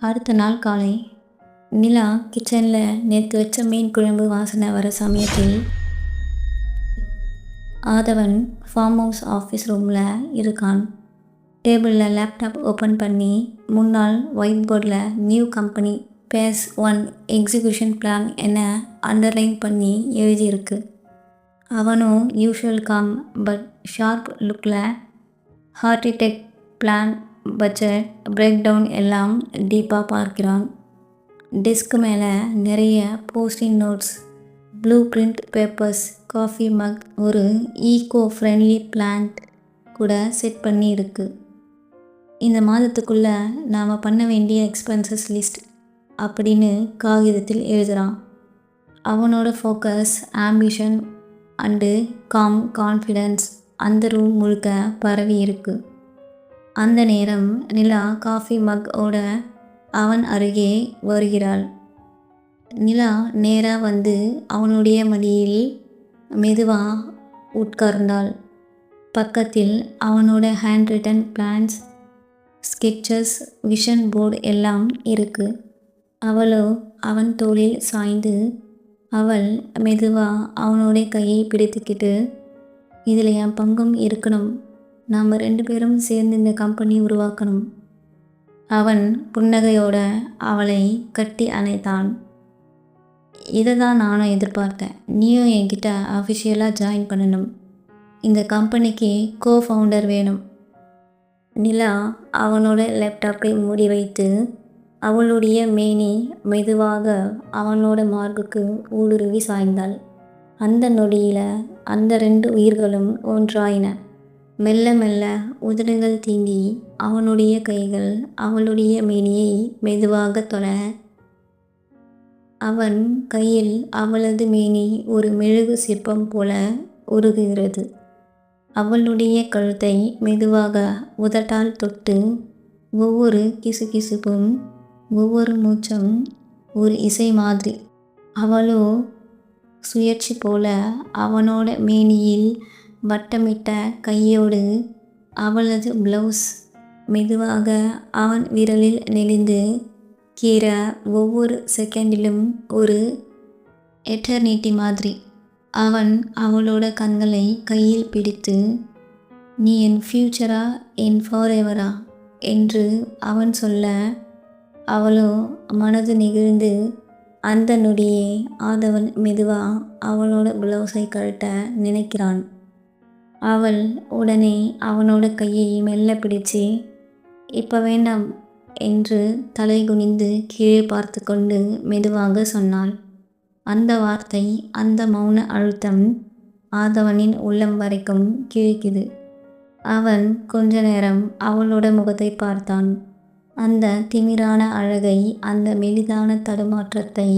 அடுத்த நாள் காலை நிலா கிச்சனில் நேற்று வச்ச மீன் குழம்பு வாசனை வர சமயத்தில் ஆதவன் ஃபார்ம் ஹவுஸ் ஆஃபீஸ் ரூமில் இருக்கான். டேபிளில் லேப்டாப் ஓப்பன் பண்ணி முன்னாள் ஒயிட் போர்டில் new company phase one execution plan என அண்டர்லைன் பண்ணி எழுதியிருக்கு. அவனும் யூஷுவல் காம் பட் ஷார்ப் லுக்கில் ஹார்டிடெக் பிளான் பட்ஜெட் பிரேக் டவுன் எல்லாம் டீப்பாக பார்க்கிறான். டெஸ்க் மேலே நிறைய posting notes blue print papers coffee mug ஒரு ஈகோ ஃப்ரெண்ட்லி பிளான்ட் கூட செட் பண்ணி இருக்கு. இந்த மாதத்துக்குள்ளே நாம் பண்ண வேண்டிய எக்ஸ்பென்சஸ் லிஸ்ட் அப்படின்னு காகிதத்தில் எழுதுகிறான் அவனோட focus ambition and calm confidence அந்த ரூம் முழுக்க பரவி இருக்கு. அந்த நேரம் நிலா காஃபி மக் ஓட அவன் அருகே வருகிறாள். நிலா நேராக வந்து அவனுடைய மடியில் மெதுவாக உட்கார்ந்தாள். பக்கத்தில் அவனோட hand written plans sketches vision board எல்லாம் இருக்கு. அவளோ அவன் தோளில் சாய்ந்து அவள் மெதுவாக அவனுடைய கையை பிடித்துக்கிட்டு இதில் என் பங்கும் இருக்கணும். நாம் ரெண்டு பேரும் சேர்ந்து இந்த கம்பெனி உருவாக்கணும். அவன் புன்னகையோட அவளை கட்டி அணைத்தான். இதை தான் நானும் எதிர்பார்த்தேன். நீயும் என்கிட்ட அஃபிஷியலாக ஜாயின் பண்ணணும். இந்த கம்பெனிக்கு கோ ஃபவுண்டர் வேணும். நிலா அவனோட லேப்டாப்பை மூடி வைத்து அவளுடைய மேனி மெதுவாக அவனோட மார்புக்கு ஊடுருவி சாய்ந்தாள். அந்த நொடியில் அந்த ரெண்டு உயிர்களும் ஒன்றாயின. மெல்ல மெல்ல உதடுகள் தீண்டி அவனுடைய கைகள் அவளுடைய மேனியை மெதுவாக தொட. அவன் கையில் அவளது மேனி ஒரு மெழுகு சிற்பம் போல உருகுகிறது. அவளுடைய கழுத்தை மெதுவாக உதட்டால் தொட்டு ஒவ்வொரு கிசுகிசுப்பும் ஒவ்வொரு மூச்சும் ஒரு இசை மாதிரி. அவளோ சுயற்சி போல அவனோட மேனியில் வட்டமிட்ட கையோடு அவளது ப்ளவுஸ் மெதுவாக அவன் விரலில் நெளிந்து கீற ஒவ்வொரு செகண்டிலும் ஒரு எட்டர்னிட்டி மாதிரி. அவன் அவளோட கண்களை கையில் பிடித்து நீ என் ஃப்யூச்சரா என் ஃபாரெவரா என்று அவன் சொல்ல அவளோ மனது நெகிழ்ந்து அந்த நொடியே ஆதவன் மெதுவாக அவளோட ப்ளவுஸை கழட்ட நினைக்கிறான். அவள் உடனே அவனோட கையை மெல்ல பிடிச்சு இப்போ வேண்டாம் என்று தலை குனிந்து கீழே பார்த்து கொண்டு மெதுவாக சொன்னாள். அந்த வார்த்தை அந்த மௌன அழுத்தம் ஆதவனின் உள்ளம் வரைக்கும் கிழிக்குது. அவன் கொஞ்ச நேரம் அவளோட முகத்தை பார்த்தான். அந்த திமிரான அழகை அந்த மெலிதான தடுமாற்றத்தை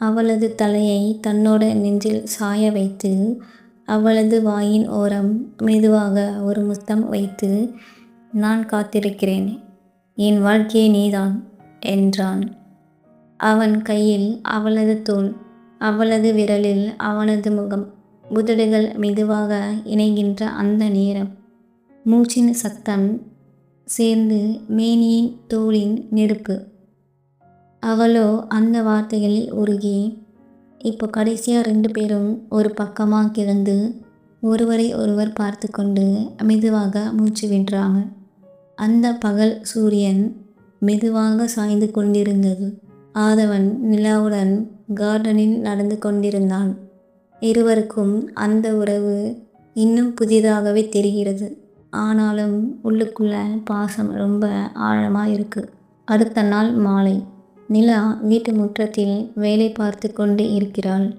அவளது தலையை தன்னோட நெஞ்சில் சாய வைத்து அவளது வாயின் ஓரம் மெதுவாக ஒரு முத்தம் வைத்து நான் காத்திருக்கிறேன். என் வாழ்க்கையை நீதான் என்றான். அவன் கையில் அவளது தோல் அவளது விரலில் அவனது முகம் உதடுகள் மெதுவாக இணைகின்ற அந்த நேரம். மூச்சின் சத்தம் சேர்ந்து மேனியின் தோளின் நெருப்பு. அவளோ அந்த வார்த்தைகளில் உருகி இப்போ கடைசியாக ரெண்டு பேரும் ஒரு பக்கமாக கிடந்து ஒருவரை ஒருவர் பார்த்து கொண்டு மெதுவாக மூச்சு விடுறாங்க. அந்த பகல் சூரியன் மெதுவாக சாய்ந்து கொண்டிருந்தது. ஆதவன் நிலாவுடன் கார்டனில் நடந்து கொண்டிருந்தான். இருவருக்கும் அந்த உறவு இன்னும் புதிதாகவே தெரிகிறது. ஆனாலும் உள்ளுக்குள்ள பாசம் ரொம்ப ஆழமாக இருக்குது அடுத்த நாள் மாலை. நிலா வீட்டு முற்றத்தில் வேலை பார்த்து கொண்டு இருக்கிறாள்.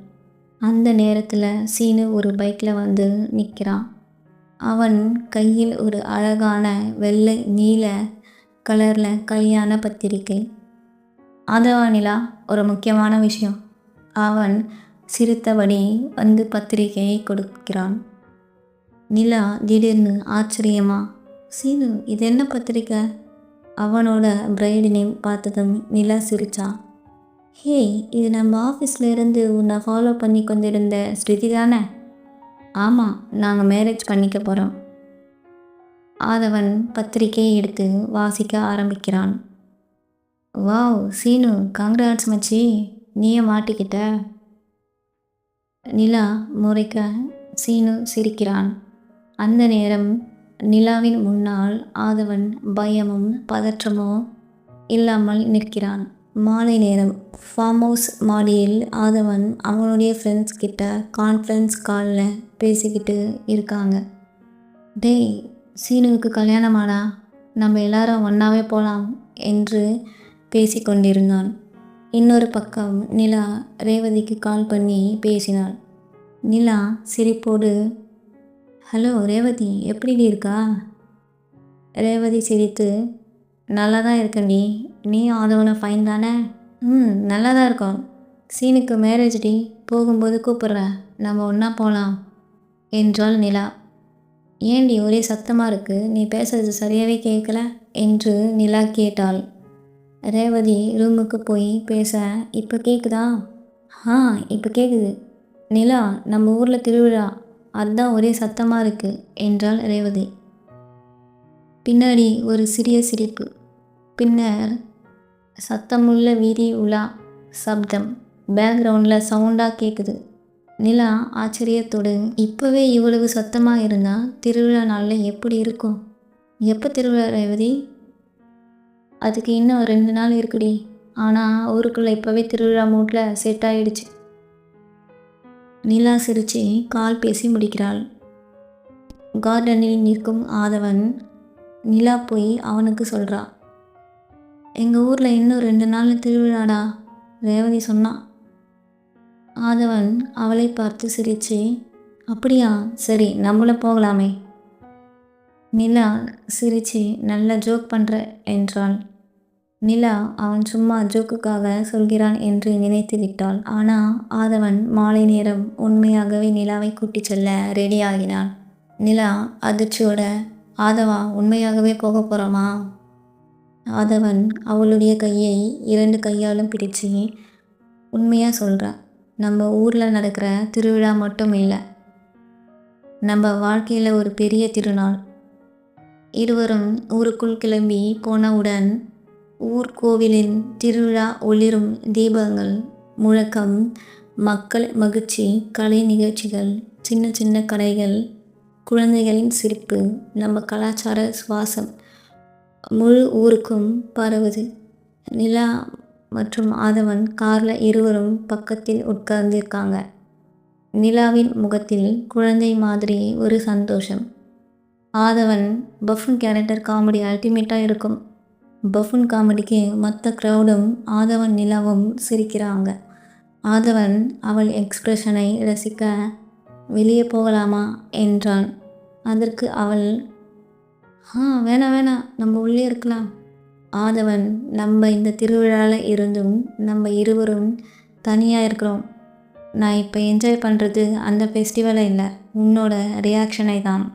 அந்த நேரத்தில் சீனு ஒரு பைக்கில் வந்து நிற்கிறான் அவன் கையில் ஒரு அழகான வெள்ளை நீல கலரில் கல்யாண பத்திரிக்கை. ஆதவா நிலா ஒரு முக்கியமான விஷயம். அவன் சிரித்தபடி வந்து பத்திரிகையை கொடுக்கிறான். நிலா திடீர்னு ஆச்சரியமா சீனு இது என்ன பத்திரிக்கை? அவனோட பிரைடு நேம் பார்த்ததும் நிலா சிரிச்சா. ஹே இது நம்ம ஆஃபீஸில் இருந்து உன்னை ஃபாலோ பண்ணி கொண்டிருந்த ஸ்ருதி தானே? ஆமாம் நாங்கள் மேரேஜ் பண்ணிக்க போகிறோம் ஆதவன் பத்திரிக்கையை எடுத்து வாசிக்க ஆரம்பிக்கிறான். வாவ் சீனு கங்க்ராட்ஸ் மச்சி. நீயே மாட்டிக்கிட்ட. நிலா முறைக்க சீனு சிரிக்கிறான். அந்த நேரம் நிலாவின் முன்னால் ஆதவன் பயமும் பதற்றமோ இல்லாமல் நிற்கிறான். மாலை நேரம். ஃபார்ம் ஹவுஸ் மாடியில் ஆதவன் அவனுடைய ஃப்ரெண்ட்ஸ் கிட்ட கான்ஃபரன்ஸ் காலில் பேசிக்கிட்டு இருக்காங்க. டேய் சீனுவுக்கு கல்யாணமாடா. நம்ம எல்லாரும் ஒன்றாவே போகலாம் என்று பேசிக்கொண்டிருந்தான் இன்னொரு பக்கம் நிலா ரேவதிக்கு கால் பண்ணி பேசினாள். நிலா சிரிப்போடு ஹலோ ரேவதி எப்படி இருக்கா? ரேவதி சிரித்து நல்லா தான் இருக்கண்டி நீ அதோட ஃபைன் தானே? ம் நல்லா தான் இருக்கோம். சீனுக்கு மேரேஜ் டி போகும்போது கூப்பிட்றேன் நம்ம ஒன்றா போகலாம் என்றாள் நிலா. ஏண்டி ஒரே சத்தமாக இருக்குது நீ பேசுறது சரியாகவே கேட்கல என்று நிலா கேட்டாள். ரேவதி ரூமுக்கு போய் பேச இப்போ கேட்குதா ஆ இப்போ கேட்குது நிலா நம்ம ஊரில் திருவிழா அதுதான் ஒரே சத்தமாக இருக்கு என்றாள் ரேவதி. பின்னாடி ஒரு சிறிய சிரிப்பு. பின்னர் சத்தமுள்ள வீதி உலா சப்தம். பேக்ரவுண்டில் சவுண்டாக கேட்குது நிலா ஆச்சரியத்தோடு இப்போவே இவ்வளவு சத்தமாக இருந்தால் திருவிழா நாளில் எப்படி இருக்கும்? எப்போ திருவிழா ரேவதி? அதுக்கு இன்னும் ரெண்டு நாள் இருக்குடி. ஆனால் ஊருக்குள்ளே இப்போவே திருவிழா மூட்டில் செட் ஆகிடுச்சு நிலா சிரிச்சு கால் பேசி முடிக்கிறாள். கார்டனில் நிற்கும் ஆதவன் நிலா போய் அவனுக்கு சொல்கிறா எங்கள் ஊரில் இன்னும் ரெண்டு நாள் திருவிழாடா? ரேவதி சொன்னான் ஆதவன் அவளை பார்த்து சிரிச்சு அப்படியா? சரி நம்மளும் போகலாமே. நிலா சிரிச்சு நல்ல ஜோக் பண்ணுற என்றாள். நிலா அவன் சும்மா ஜோக்குக்காக சொல்கிறான் என்று நினைத்து விட்டாள். ஆனால் ஆதவன் மாலை நேரம் உண்மையாகவே நிலாவை கூட்டிச் செல்ல ரெடியாகினான் நிலா அதிர்ச்சியோட ஆதவா உண்மையாகவே போக போகிறோமா ஆதவன் அவளுடைய கையை இரண்டு கையாலும் பிடிச்சு உண்மையாக சொல்கிறான் நம்ம ஊரில் நடக்கிற திருவிழா மட்டும் இல்லை நம்ம வாழ்க்கையில் ஒரு பெரிய திருநாள். இருவரும் ஊருக்குள் கிளம்பி போனவுடன் ஊர் கோவிலின் திருவிழா ஒளிரும் தீபங்கள் முழக்கம் மக்கள் மகிழ்ச்சி கலை நிகழ்ச்சிகள் சின்ன சின்ன கடைகள் குழந்தைகளின் சிரிப்பு நம்ம கலாச்சார சுவாசம் முழு ஊருக்கும் பரவுது. நிலா மற்றும் ஆதவன் காரில் இருவரும் பக்கத்தில் உட்கார்ந்திருக்காங்க. நிலாவின் முகத்தில் குழந்தை மாதிரி ஒரு சந்தோஷம். ஆதவன் பஃபன் கேரக்டர் காமெடி அல்டிமேட்டாக இருக்கும். பஃபுன் காமெடிக்கு மற்ற க்ரௌடும் ஆதவன் நிலாவும் சிரிக்கிறாங்க. ஆதவன் அவள் எக்ஸ்பிரஷனை ரசிக்க வெளியே போகலாமா என்றான். அதற்கு அவள் ஆ வேணாம் வேணாம் நம்ம உள்ளே இருக்கலாம். ஆதவன் நம்ம இந்த திருவிழாவில் இருந்தும் நம்ம இருவரும் தனியாக இருக்கிறோம். நான் இப்போ என்ஜாய் பண்ணுறது அந்த ஃபெஸ்டிவலை இல்லை உன்னோட ரியாக்ஷனை தான்.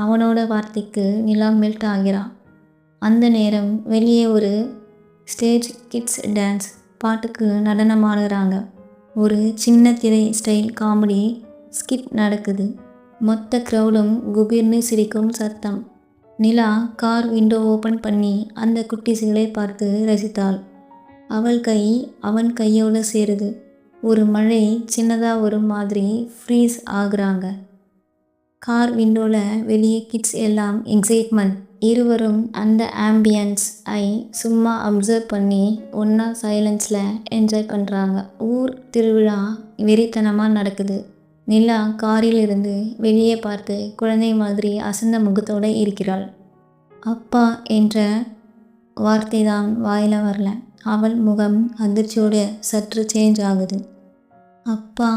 அவனோட வார்த்தைக்கு நிலா மெல்ட் ஆகிறான். அந்த நேரம் வெளியே ஒரு ஸ்டேஜ் கிட்ஸ் டான்ஸ் பாட்டுக்கு நடனம் ஆடுறாங்க. ஒரு சின்ன திரை ஸ்டைல் காமெடி ஸ்கிட் நடக்குது. மொத்த க்ரௌடும் குபீர்னு சிரிக்கும் சத்தம். நிலா கார் விண்டோ ஓப்பன் பண்ணி அந்த குட்டிசுகளை பார்த்து ரசித்தாள். அவள் கை அவன் கையோடு சேருது. ஒரு மழை சின்னதாக ஒரு மாதிரி ஃப்ரீஸ் ஆகுறாங்க. கார் விண்டோவில் வெளியே கிட்ஸ் எல்லாம் எக்ஸைட்மெண்ட் இருவரும் அந்த ஆம்பியன்ஸ் ஐ சும்மா அப்சர்வ் பண்ணி ஒன்றா சைலன்ஸில் என்ஜாய் பண்ணுறாங்க ஊர் திருவிழா வெறித்தனமாக நடக்குது. நிலா காரில் இருந்து வெளியே பார்த்து குழந்தை மாதிரி அசந்த முகத்தோடு இருக்கிறாள். அப்பா என்ற வார்த்தை தான் வாயில் வரல. அவள் முகம் அதிர்ச்சியோடு சற்று சேஞ்ச் ஆகுது. அப்பா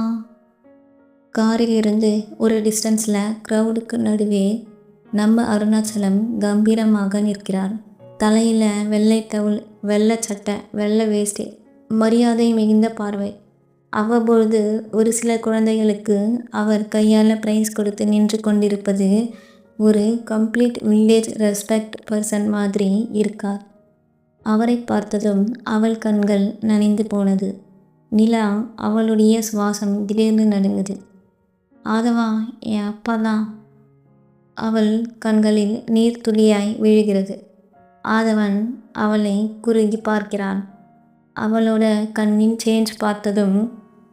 காரில் இருந்து ஒரு டிஸ்டன்ஸில் க்ரௌடுக்கு நடுவே நம்ம அருணாச்சலம் கம்பீரமாக நிற்கிறார். தலையில் வெள்ளை தவுள் வெள்ளை சட்டை வெள்ளை வேஷ்டி மரியாதை மிகுந்த பார்வை. அவ்வப்பொழுது ஒரு சில குழந்தைகளுக்கு அவர் கையால் ப்ரைஸ் கொடுத்து நின்று கொண்டிருப்பது ஒரு கம்ப்ளீட் வில்லேஜ் ரெஸ்பெக்ட் பர்சன் மாதிரி இருக்கார். அவரை பார்த்ததும் அவள் கண்கள் நனைந்து போனது. நிலா அவளுடைய சுவாசம் திடீர்னு நடுங்குது. ஆதவா என் அப்பா தான். அவள் கண்களில் நீர் துளியாய் விழுகிறது. ஆதவன் அவளை குறுகி பார்க்கிறான். அவளோட கண்ணின் சேஞ்ச் பார்த்ததும்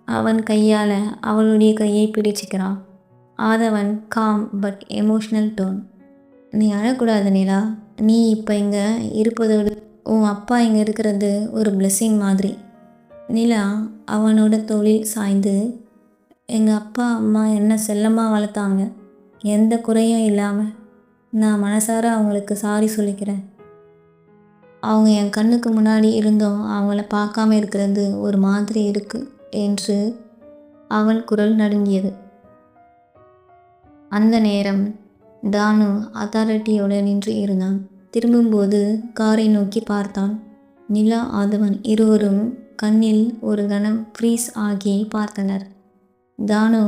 அவன் கையால் அவளுடைய கையை பிடிச்சிக்கிறான். Aadhavan calm but emotional tone நீ அழக்கூடாது நிலா. நீ இப்போ இங்கே இருப்பதோடு உன் அப்பா இங்கே இருக்கிறது ஒரு பிளெஸ்ஸிங் மாதிரி. நிலா அவனோட தொழில் சாய்ந்து எங்கள் அப்பா அம்மா என்ன செல்லமாக வளர்த்தாங்க? எந்த குறையும் இல்லாமல் நான் மனசார அவங்களுக்கு சாரி சொல்லிக்கிறேன். அவங்க என் கண்ணுக்கு முன்னாடி இருந்தும் அவங்கள பார்க்காம இருக்கிறது ஒரு மாதிரி இருக்கு என்று அவள் குரல் நடுங்கியது. அந்த நேரம் தானு அத்தாரிட்டியோடு நின்று இருந்தான். திரும்பும்போது காரை நோக்கி பார்த்தான். நிலா ஆதவன் இருவரும் கண்ணில் ஒரு கணம் ஃப்ரீஸ் ஆகி பார்த்தனர். தானு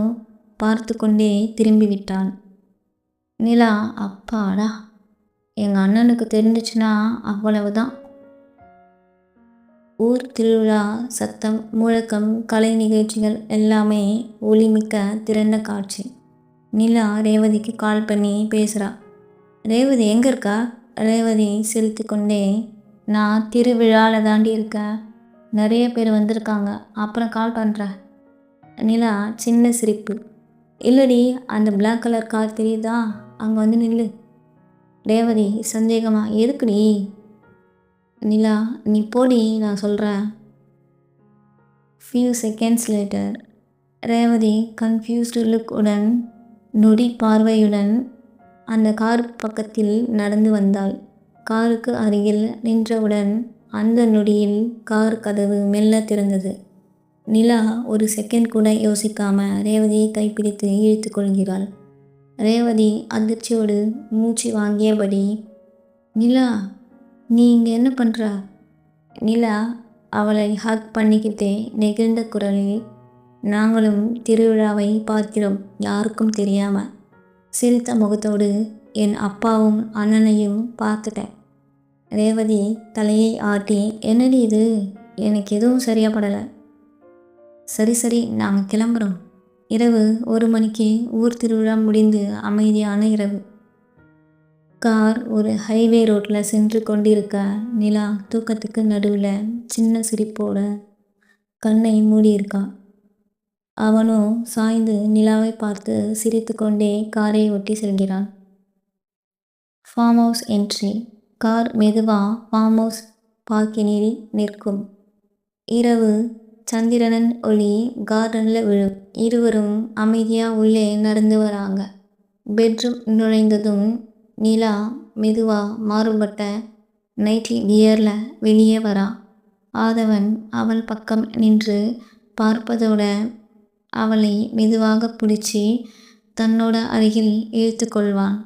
பார்த்து கொண்டே திரும்பிவிட்டான். நிலா அப்பாடா. எங்கள் அண்ணனுக்கு தெரிஞ்சிச்சுன்னா அவ்வளவுதான். ஊர் திருவிழா சத்தம் முழக்கம் கலை நிகழ்ச்சிகள் எல்லாமே ஒளிமிக்க திறந்த காட்சி. நிலா ரேவதிக்கு கால் பண்ணி பேசுகிறா ரேவதி எங்கே இருக்கா? ரேவதி சிரித்து கொண்டே நான் திருவிழாவில் தாண்டி இருக்கேன். நிறைய பேர் வந்திருக்காங்க. அப்புறம் கால் பண்ணுறேன் நிலா சின்ன சிரிப்பு. இல்லடி அந்த பிளாக் கலர் கார் தெரியுதா? அங்கே வந்து நில்லு. ரேவதி சந்தேகமா எதுக்குடி? நிலா நீ போடி நான் சொல்கிறேன் few seconds later Revathi confused லுக்குடன் நொடி பார்வையுடன் அந்த கார் பக்கத்தில் நடந்து வந்தாள். காருக்கு அருகில் நின்றவுடன் அந்த நொடியில் கார் கதவு மெல்ல திறந்தது. நிலா ஒரு செகண்ட் கூட யோசிக்காம ரேவதியை கைப்பிடித்து இழுத்து கொள்கிறாள். ரேவதி அதிர்ச்சியோடு மூச்சு வாங்கியபடி நிலா நீ இங்கே என்ன பண்ணுறா நிலா அவளை ஹக் பண்ணிக்கிட்டே நெகிழ்ந்த குரலில் நாங்களும் திருவிழாவை பார்க்கிறோம் யாருக்கும் தெரியாமல் சிரித்த முகத்தோடு என் அப்பாவும் அண்ணனையும் பார்த்துட்டேன். ரேவதி தலையை ஆட்டி என்னடி இது? எனக்கு எதுவும் சரியாக படலை. சரி சரி நாங்கள் கிளம்புறோம். இரவு ஒரு மணிக்கு ஊர் திருவிழா முடிந்து அமைதியான இரவு. கார் ஒரு ஹைவே ரோட்டில் சென்று கொண்டிருக்க நிலா தூக்கத்துக்கு நடுவில் சின்ன சிரிப்போட கண்ணை மூடியிருக்கா. அவனோ சாய்ந்து நிலாவை பார்த்து சிரித்துக்கொண்டே காரை ஒட்டி செல்கிறான். Farm house entry. கார் மெதுவாக ஃபார்ம் ஹவுஸ் பார்க்கினில் நிற்கும். இரவு சந்திரனின் ஒளி கார்டனில் விழும். இருவரும் அமைதியாக உள்ளே நடந்து வராங்க. பெட்ரூம் நுழைந்ததும் நிலா மெதுவாக மாறுபட்ட நைட்டி கியரில் வெளியே வரா. ஆதவன் அவள் பக்கம் நின்று பார்ப்பதோட அவளை மெதுவாக பிடிச்சி தன்னோட அருகில் இழுத்து கொள்வான்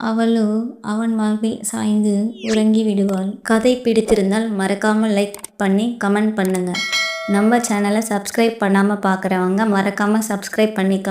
அவளோ அவன் வாழ்வில் சாய்ந்து உறங்கி விடுவாள் கதை பிடித்திருந்தால் மறக்காமல் லைக் பண்ணி கமெண்ட் பண்ணுங்கள் நம்ம சேனலை சப்ஸ்கிரைப் பண்ணாமல் பார்க்குறவங்க மறக்காமல் சப்ஸ்கிரைப் பண்ணிக்க